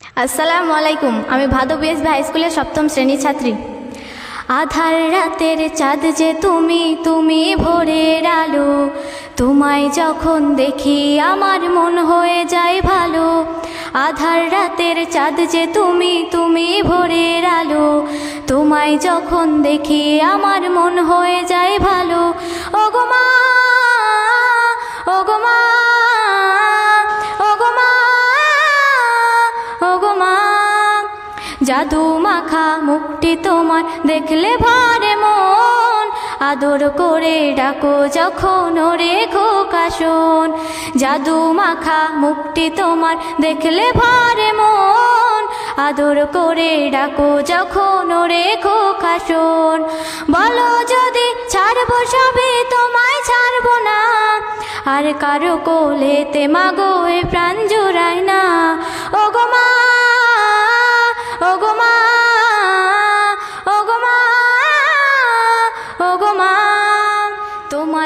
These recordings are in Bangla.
আসসালামু আলাইকুম, আমি ভাদু বিএস হাই স্কুলের সপ্তম শ্রেণির ছাত্রী। আধার রাতের চাঁদ যে তুমি তুমি ভোরের আলো। তোমায় যখন দেখি আমার মন হয়ে যায় ভালো। আধার রাতের চাঁদ যে তুমি তুমি ভোরের আলো। তোমায় যখন দেখি আমার মন হয়ে যায় ভালো। মা। জাদু মাখা মুখটি তোমার দেখলে ভারে মন। আদর করে ডাকো যখন ওরে খোকাশন জাদু মাখা মুখটি তোমার দেখলে ভারে মন। আদর করে ডাকো যখন ওরে খোকাশন বলো যদি ছাড়বো সবে তোমায় ছাড়বো না। আর কারও কোলেতে মাগো এ প্রাণ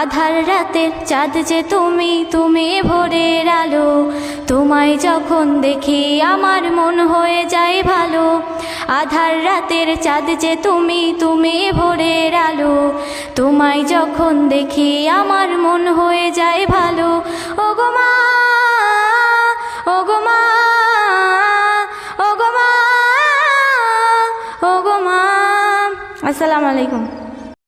আধার রাতের চাঁদ যে তুমি তুমি ভোরের আলো। তোমায় যখন দেখি আমার মন হয়ে যায় ভালো। আধার রাতের চাঁদ যে তুমি তুমি ভোরের আলো। তোমায় যখন দেখি আমার মন হয়ে যায় ভালো। ওগো মা ওগো মা ওগো মা ওগো মা। আসসালামু আলাইকুম।